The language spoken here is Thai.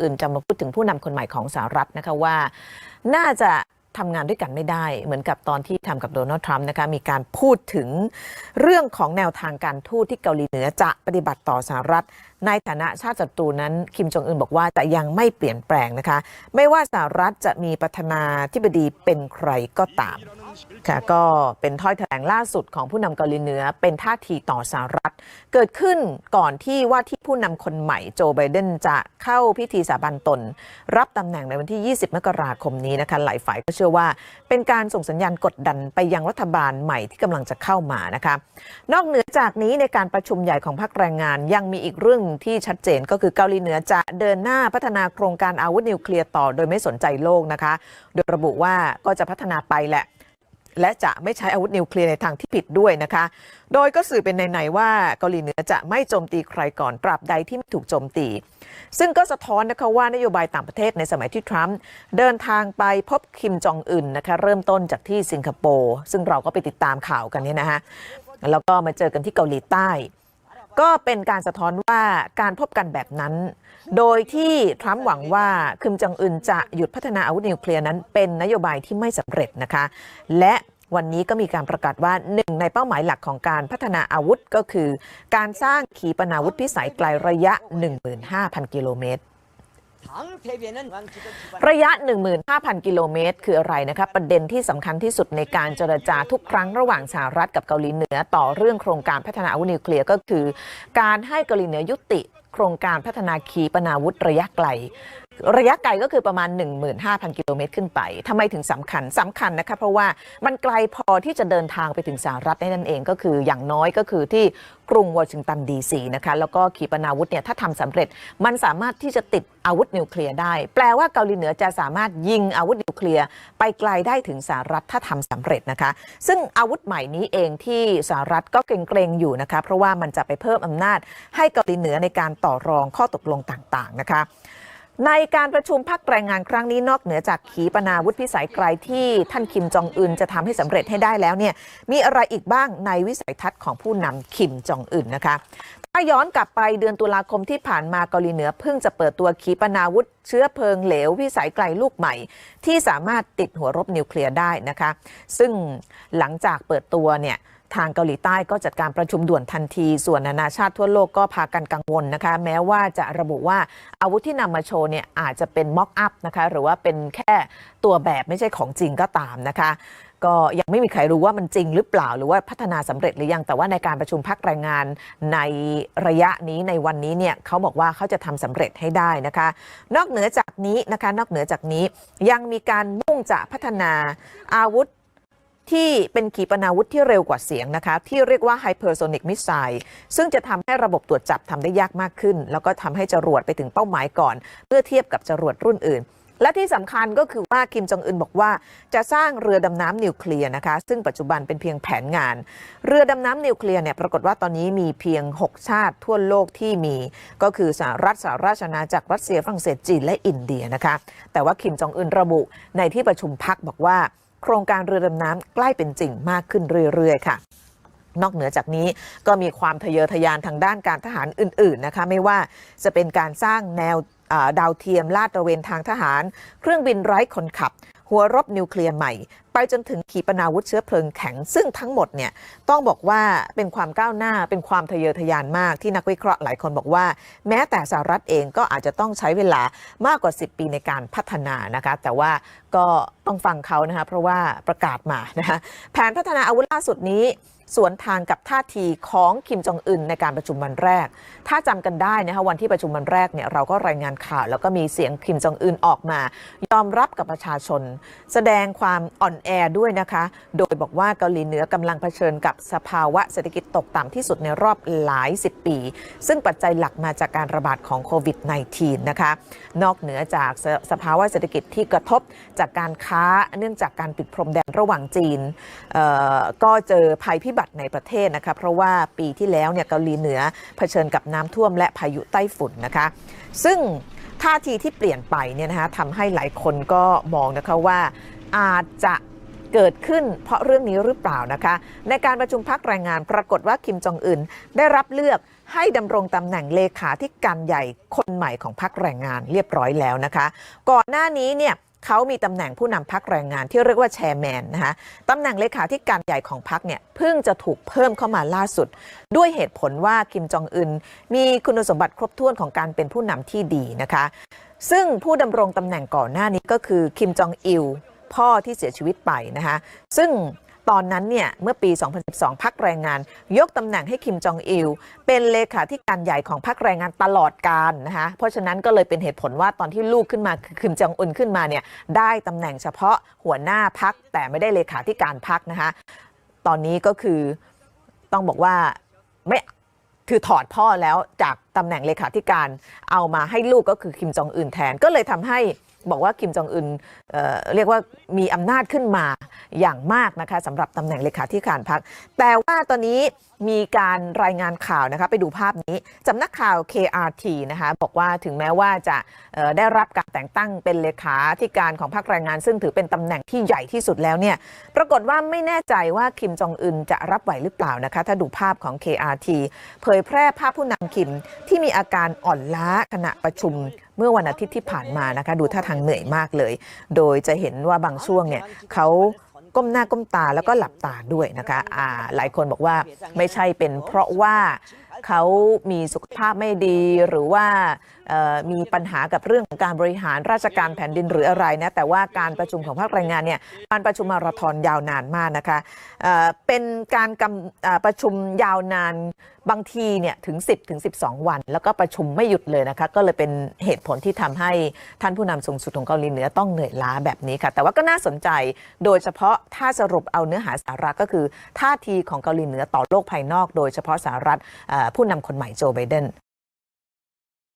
อื่นจะมาพูดถึงผู้นำคนใหม่ของสหรัฐนะคะว่า น่าจะทำงานด้วยกันไม่ได้เหมือนกับตอนที่ทำกับโดนัลด์ทรัมป์นะคะมีการพูดถึงเรื่องของแนวทางการทูตที่เกาหลีเหนือจะปฏิบัติต่อสหรัฐ ในฐานะชาติศัตรูนั้น คิมจองอึนบอกว่าจะยังไม่เปลี่ยนแปลงนะคะ ไม่ว่าสหรัฐจะมีประธานาธิบดีเป็นใครก็ตาม ค่ะก็เป็นถ้อยแถลงล่าสุดของผู้นำเกาหลีเหนือเป็นท่าทีต่อสหรัฐ เกิดขึ้นก่อนที่ว่าที่ผู้นำคนใหม่โจไบเดนจะเข้าพิธีสาบานตน รับตำแหน่งในวันที่ 20 มกราคมนี้นะคะหลายฝ่ายก็เชื่อว่า เป็นการส่งสัญญาณกดดันไปยังรัฐบาลใหม่ที่กำลังจะเข้ามานะคะนอกเหนือจากนี้ในการประชุมใหญ่ของภาคแรงงานยังมีอีกเรื่องที่ชัดเจนก็คือเกาหลีเหนือจะเดินหน้าพัฒนาโครงการอาวุธนิวเคลียร์ต่อ โดยไม่สนใจโลกนะคะ โดยระบุว่าก็จะพัฒนาไปแหละ และจะไม่ใช้อาวุธนิวเคลียร์ในทางที่ผิดด้วยนะคะ โดยก็สื่อเป็นในๆว่าเกาหลีเหนือจะไม่โจมตีใครก่อนตราบใดที่ไม่ถูกโจมตี ซึ่งก็สะท้อนนะคะว่านโยบายต่างประเทศในสมัยที่ทรัมป์เดินทางไปพบคิมจองอึนนะคะเริ่มต้นจากที่สิงคโปร์ซึ่งเราก็ไปติดตามข่าวกันเนี่ยนะคะแล้วก็มาเจอกันที่เกาหลีใต้ ก็เป็นการสะท้อนว่าการพบกันแบบนั้น โดยที่ทรัมป์หวังว่าคิมจองอึนจะหยุดพัฒนาอาวุธนิวเคลียร์นั้น เป็นนโยบายที่ไม่สำเร็จนะคะ และวันนี้ก็มีการประกาศว่าหนึ่งในเป้าหมายหลักของการพัฒนาอาวุธก็คือ การสร้างขีปนาวุธพิสัยไกลระยะ 15,000 กิโลเมตร ระยะ 15,000 กิโลเมตร คืออะไรนะคะประเด็นที่สำคัญที่สุดในการเจรจาทุกครั้งระหว่างสหรัฐกับเกาหลีเหนือต่อเรื่องโครงการพัฒนาอาวุธนิวเคลียร์ก็คือ การให้เกาหลีเหนือยุติโครงการพัฒนาขีปนาวุธระยะไกล ระยะไกลก็คือประมาณ 15,000 กิโลเมตรขึ้นไปทำไมถึงสำคัญสำคัญนะคะเพราะว่ามันไกลพอที่จะเดินทางไปถึงสหรัฐได้นั่นเองก็คืออย่างน้อยก็คือที่กรุงวอชิงตันดีซีนะคะแล้วก็ขีปนาวุธเนี่ยถ้าทำสำเร็จมันสามารถที่จะติดอาวุธนิวเคลียร์ได้ แปลว่าเกาหลีเหนือจะสามารถยิงอาวุธนิวเคลียร์ไปไกลได้ถึงสหรัฐถ้าทำสำเร็จนะคะ ซึ่งอาวุธใหม่นี้เองที่สหรัฐก็เกรงๆอยู่นะคะเพราะว่ามันจะไปเพิ่มอำนาจให้เกาหลีเหนือในการต่อรองข้อตกลงต่างๆนะคะ ในการประชุมพักแรงงานครั้งนี้นอกเหนือจากขีปนาวุธพิสัยไกลที่ท่านคิมจองอึนจะทำให้สำเร็จให้ได้แล้วเนี่ยมีอะไรอีกบ้างในวิสัยทัศน์ของผู้นำคิมจองอึนนะคะถ้าย้อนกลับไปเดือนตุลาคมที่ผ่านมาเกาหลีเหนือเพิ่งจะเปิดตัวขีปนาวุธเชื้อเพลิงเหลววิสัยไกลลูกใหม่ ที่สามารถติดหัวรบนิวเคลียร์ได้นะคะ ซึ่งหลังจากเปิดตัวเนี่ย ทางเกาหลีใต้ก็จัดการประชุมด่วนทันที ส่วนนานาชาติทั่วโลกก็พากันกังวลนะคะ แม้ว่าจะระบุว่าอาวุธที่นำมาโชว์เนี่ยอาจจะเป็นม็อกอัพนะคะ หรือว่าเป็นแค่ตัวแบบไม่ใช่ของจริงก็ตามนะคะก็ยังไม่มีใครรู้ว่ามันจริงหรือเปล่า หรือว่าพัฒนาสำเร็จหรือยังแต่ว่าในการประชุมพักแรงงานในระยะนี้ในวันนี้เนี่ยเขาบอกว่าเขาจะทำสำเร็จให้ได้นะคะ นอกเหนือจากนี้นะคะ นอกเหนือจากนี้ยังมีการมุ่งจะพัฒนาอาวุธ ที่เป็นขีปนาวุธที่เร็วกว่าเสียงนะคะ ที่เรียกว่า hypersonic missile ซึ่งจะทำให้ระบบตรวจจับทำได้ยากมากขึ้น แล้วก็ทำให้จรวดไปถึงเป้าหมายก่อนเพื่อเทียบกับจรวดรุ่นอื่น และที่สำคัญก็คือว่าคิมจองอึนบอกว่า จะสร้างเรือดำน้ำนิวเคลียร์นะคะ ซึ่งปัจจุบันเป็นเพียงแผนงาน เรือดำน้ำนิวเคลียร์เนี่ยปรากฏว่าตอนนี้มีเพียง 6 ชาติทั่วโลกที่มี ก็คือสหรัฐสหราชอาณาจักรรัสเซียฝรั่งเศสจีนและอินเดียนะคะ แต่ว่าคิมจองอึนระบุในที่ประชุมพักบอกว่า โครงการเรือดำน้ำใกล้เป็นจริงมากขึ้นเรื่อยๆค่ะนอกเหนือจากนี้ก็มีความทะเยอทะยานทางด้านการทหารอื่น ๆนะคะ ไม่ว่าจะเป็นการสร้างแนวดาวเทียมลาดตระเวนทางทหาร เครื่องบินไร้คนขับ หัวรบนิวเคลียร์ใหม่ ไปจนถึงขีปนาวุธเชื้อเพลิงแข็ง ซึ่งทั้งหมดเนี่ยต้องบอกว่าเป็นความก้าวหน้าเป็นความทะเยอทะยานมากที่นักวิเคราะห์หลายคนบอกว่า แม้แต่สหรัฐเองก็อาจจะต้องใช้เวลามากกว่า 10 ปีในการพัฒนานะคะแต่ว่าก็ ต้องฟังเขานะคะเพราะว่าประกาศมานะคะแผนพัฒนาอาวุธล่าสุดนี้ สวนทางกับท่าทีของคิมจองอึนในการประชุมวันแรก ถ้าจำกันได้นะคะวันที่ประชุมวันแรกเนี่ยเราก็รายงานข่าว แล้วก็มีเสียงคิมจองอึนออกมา ยอมรับกับประชาชน แสดงความอ่อนแอด้วยนะคะ โดยบอกว่าเกาหลีเหนือกำลังเผชิญกับสภาวะเศรษฐกิจตกต่ำที่สุดในรอบหลายสิบปี ซึ่งปัจจัยหลักมาจากการระบาดของโควิด -19 นะคะนอกเหนือจากสสภาวะเศรษฐกิจที่กระทบจากการค้าเนื่องจากการปิดพรมแดนระหว่างจีน ก็เจอภัยพิบัติในประเทศนะคะ เพราะว่าปีที่แล้วเนี่ยเกาหลีเหนือเผชิญกับน้ำท่วมและพายุไต้ฝุ่นนะคะ ซึ่งท่าทีที่เปลี่ยนไปเนี่ยนะคะทำให้หลายคนก็มองนะคะว่าอาจจะเกิดขึ้นเพราะเรื่องนี้หรือเปล่านะคะ ในการประชุมพักแรงงานปรากฏว่าคิมจองอึนได้รับเลือกให้ดำรงตำแหน่งเลขาธิการใหญ่คนใหม่ของพักแรงงานเรียบร้อยแล้วนะคะ ก่อนหน้านี้เนี่ย เขามีตำแหน่งผู้นำพักแรงงานที่เรียกว่าแชร์แมนนะคะตำแหน่งเลขาธิการใหญ่ของพักเนี่ยเพิ่งจะถูกเพิ่มเข้ามาล่าสุด ด้วยเหตุผลว่าคิมจองอึนมีคุณสมบัติครบถ้วนของการเป็นผู้นำที่ดีนะคะ ซึ่งผู้ดำรงตำแหน่งก่อนหน้านี้ก็คือคิมจองอิลพ่อที่เสียชีวิตไปนะคะซึ่ง ตอนนั้นเนี่ยเมื่อปี 2012พักแรงงาน ยกตำแหน่งให้คิมจองอิล เป็นเลขาธิการใหญ่ของพักแรงงานตลอดการนะคะเพราะฉะนั้นก็เลยเป็นเหตุผลว่าตอนที่ลูกขึ้นมาคิมจองอึนขึ้นมาเนี่ยได้ตำแหน่งเฉพาะหัวหน้าพักแต่ไม่ได้เลขาธิการพักนะคะตอนนี้ก็คือต้องบอกว่าไม่คือถอดพ่อแล้วจากตำแหน่งเลขาธิการเอามาให้ลูกก็คือคิมจองอึนแทนก็เลยทำให้ บอกว่าคิมจองอึนเเรียกว่ามีอำนาจขึ้นมาอย่างมากนะคะสำหรับตำแหน่งเลขาธิการพักแต่ว่าตอนนี้มีการรายงานข่าวนะคะไปดูภาพนี้สำนักข่าว KRT นะคะบอกว่าถึงแม้ว่าจะได้รับการแต่งตั้งเป็นเลขาธิการของพรรคแรงงาน ซึ่งถือเป็นตำแหน่งที่ใหญ่ที่สุดแล้วเนี่ยปรากฏว่าไม่แน่ใจว่าคิมจองอึนจะรับไหวหรือเปล่านะคะถ้าดูภาพของ KRT เผยแพร่ภาพผู้นำคิมที่มีอาการอ่อนล้าขณะประชุม เมื่อวันอาทิตย์ที่ผ่านมานะคะดูท่าทางเหนื่อยมากเลย โดยจะเห็นว่าบางช่วงเนี่ยเขาก้มหน้าก้มตาแล้วก็หลับตาด้วยนะคะอ่าหลายคนบอกว่าไม่ใช่เป็นเพราะว่าเขามีสุขภาพไม่ดีหรือว่า มีปัญหากับเรื่องของการบริหารราชการแผ่นดินหรืออะไรนะแต่ว่าการประชุมของภาคแรงงานเนี่ยการประชุมมาราธอนยาวนานมากนะคะเเป็นการกำประชุมยาวนานบางทีเนี่ยถึง 10 ถึง 12 วัน แล้วก็ประชุมไม่หยุดเลยนะคะ ก็เลยเป็นเหตุผลที่ทำให้ท่านผู้นำสูงสุดของเกาหลีเหนือต้องเหนื่อยล้าแบบนี้ค่ะ แต่ว่าก็น่าสนใจโดยเฉพาะถ้าสรุปเอาเนื้อหาสาระก็คือ ท่าทีของเกาหลีเหนือต่อโลกภายนอก โดยเฉพาะสหรัฐผู้นำคนใหม่โจไบเดน